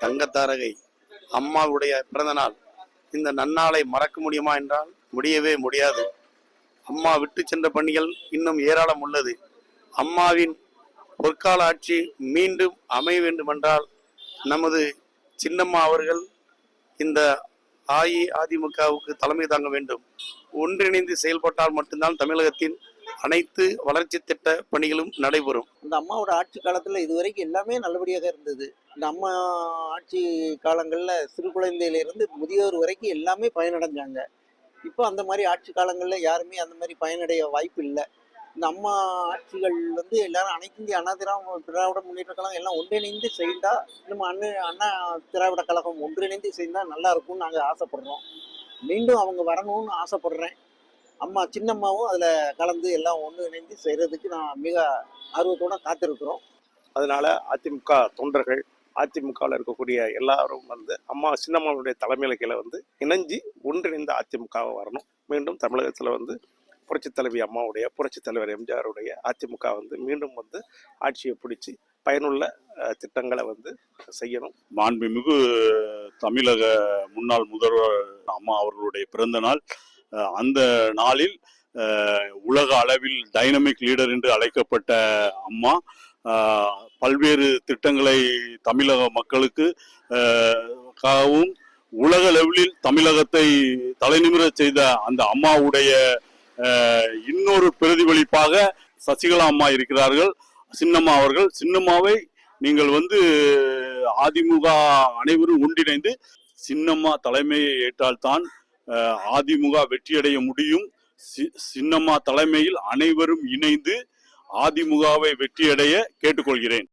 தங்கத்தாரகை அம்மாவுடைய பிறந்த நாள். இந்த நன்னாளை மறக்க முடியுமா என்றால் முடியவே முடியாது. அம்மா விட்டு சென்ற பணிகள் இன்னும் ஏராளம் உள்ளது. அம்மாவின் பொற்கால ஆட்சி மீண்டும் அமைய வேண்டுமென்றால் நமது சின்னம்மா அவர்கள் இந்த அஇஅதிமுகவுக்கு தலைமை தாங்க வேண்டும். ஒன்றிணைந்து செயல்பட்டால் மட்டும்தான் தமிழகத்தின் அனைத்து வளர்ச்சி திட்ட பணிகளும் நடைபெறும். இந்த அம்மாவோட ஆட்சி காலத்தில் இதுவரைக்கும் எல்லாமே நல்லபடியாக இருந்தது. இந்த அம்மா ஆட்சி காலங்களில் சிறு குழந்தையிலிருந்து முதியோர் வரைக்கும் எல்லாமே பயனடைஞ்சாங்க. இப்போ அந்த மாதிரி ஆட்சி காலங்களில் யாருமே அந்த மாதிரி பயனடைய வாய்ப்பு இல்லை. இந்த அம்மா ஆட்சிகள் வந்து எல்லாரும் அனைத்து இந்திய அண்ணா திராவிட திராவிட முன்னேற்ற கழகம் எல்லாம் ஒன்றிணைந்து செய்தா நம்ம அண்ணன் அண்ணா திராவிட கழகம் ஒன்றிணைந்து செய்தால் நல்லா இருக்கும்னு நாங்கள் ஆசைப்படுறோம். மீண்டும் அவங்க வரணும்னு ஆசைப்படுறேன். அம்மா சின்னம்மாவும் அதில் கலந்து எல்லாம் ஒன்றிணைந்து செய்கிறதுக்கு நான் மிக ஆர்வத்தோட காத்திருக்கிறோம். அதனால அதிமுக தொண்டர்கள் அதிமுகவில் இருக்கக்கூடிய எல்லாரும் வந்து அம்மா சின்னம்மாவுடைய தலைமையில கீழே வந்து இணைஞ்சு ஒன்றிணைந்த அதிமுகவை வரணும். மீண்டும் தமிழகத்தில் வந்து புரட்சித் தலைவி அம்மாவுடைய புரட்சித் தலைவர் எம்ஜிஆருடைய அதிமுக வந்து மீண்டும் வந்து ஆட்சியை பிடிச்சி பயனுள்ள திட்டங்களை வந்து செய்யணும். மாண்புமிகு தமிழக முன்னாள் முதல்வர் அம்மா அவர்களுடைய பிறந்த நாள். அந்த நாளில் உலக அளவில் டைனமிக் லீடர் என்று அழைக்கப்பட்ட அம்மா பல்வேறு திட்டங்களை தமிழக மக்களுக்கு அஹ், உலக லெவலில் தமிழகத்தை தலைநிமிர செய்த அந்த அம்மாவுடைய இன்னொரு பிரதிபலிப்பாக சசிகலா அம்மா இருக்கிறார்கள். சின்னம்மா அவர்கள் சின்னம்மாவை நீங்கள் வந்து அதிமுக அனைவரும் ஒன்றிணைந்து சின்னம்மா தலைமையை ஏற்றால்தான் அதிமுக வெற்றியடைய முடியும். சி- சின்னம்மா தலைமையில் அனைவரும் இணைந்து அதிமுகவை வெற்றியடைய கேட்டுக்கொள்கிறேன்.